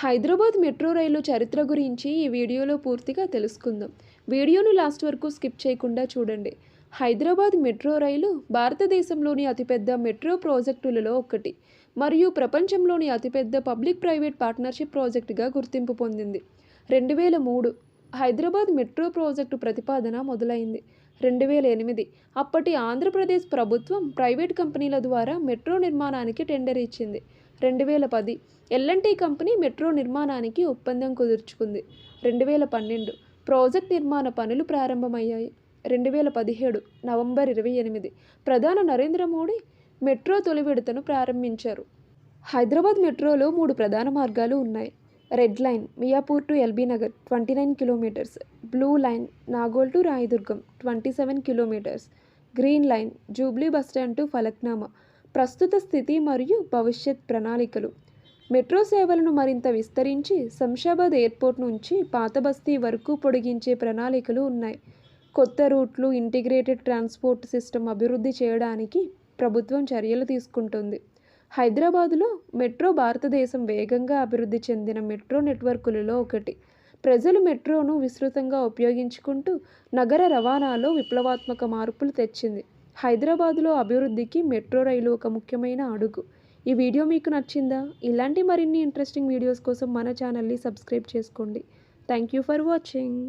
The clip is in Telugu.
హైదరాబాద్ మెట్రో రైలు చరిత్ర గురించి ఈ వీడియోలో పూర్తిగా తెలుసుకుందాం. వీడియోను లాస్ట్ వరకు స్కిప్ చేయకుండా చూడండి. హైదరాబాద్ మెట్రో రైలు భారతదేశంలోని అతిపెద్ద మెట్రో ప్రాజెక్టులలో ఒకటి మరియు ప్రపంచంలోని అతిపెద్ద పబ్లిక్ ప్రైవేట్ పార్ట్నర్షిప్ ప్రాజెక్టుగా గుర్తింపు పొందింది. రెండు వేల మూడు హైదరాబాద్ మెట్రో ప్రాజెక్టు ప్రతిపాదన మొదలైంది. రెండు వేల ఎనిమిది అప్పటి ఆంధ్రప్రదేశ్ ప్రభుత్వం ప్రైవేట్ కంపెనీల ద్వారా మెట్రో నిర్మాణానికి టెండర్ ఇచ్చింది. రెండు వేల పది ఎల్ఎన్టీ కంపెనీ మెట్రో నిర్మాణానికి ఒప్పందం కుదుర్చుకుంది. రెండు వేల పన్నెండు ప్రాజెక్ట్ నిర్మాణ పనులు ప్రారంభమయ్యాయి. రెండు వేల పదిహేడు నవంబర్ ఇరవై ఎనిమిది ప్రధాని నరేంద్ర మోడీ మెట్రో తొలి విడతను ప్రారంభించారు. హైదరాబాద్ మెట్రోలో మూడు ప్రధాన మార్గాలు ఉన్నాయి. Red line Miyapur to LB Nagar twenty nine kilometres. Blue line Nagole to Rayadurgam twenty seven kilometres. Green line Jubilee bus stand to Falaknuma. ప్రస్తుత స్థితి మరియు భవిష్యత్ ప్రణాళికలు. మెట్రో సేవలను మరింత విస్తరించి శంషాబాద్ ఎయిర్పోర్ట్ నుంచి పాత బస్తీ వరకు పొడిగించే ప్రణాళికలు ఉన్నాయి. కొత్త రూట్లు ఇంటిగ్రేటెడ్ ట్రాన్స్పోర్ట్ సిస్టమ్ అభివృద్ధి చేయడానికి ప్రభుత్వం చర్యలు తీసుకుంటుంది. హైదరాబాదులో మెట్రో భారతదేశం వేగంగా అభివృద్ధి చెందిన మెట్రో నెట్వర్కులలో ఒకటి. ప్రజలు మెట్రోను విస్తృతంగా ఉపయోగించుకుంటూ నగర రవాణాలో విప్లవాత్మక మార్పులు తెచ్చింది. హైదరాబాదులో అభివృద్ధికి మెట్రో రైలు ఒక ముఖ్యమైన అడుగు. ఈ వీడియో మీకు నచ్చిందా? ఇలాంటి మరిన్ని ఇంట్రెస్టింగ్ వీడియోస్ కోసం మన ఛానల్ని సబ్స్క్రైబ్ చేసుకోండి. Thank you for watching.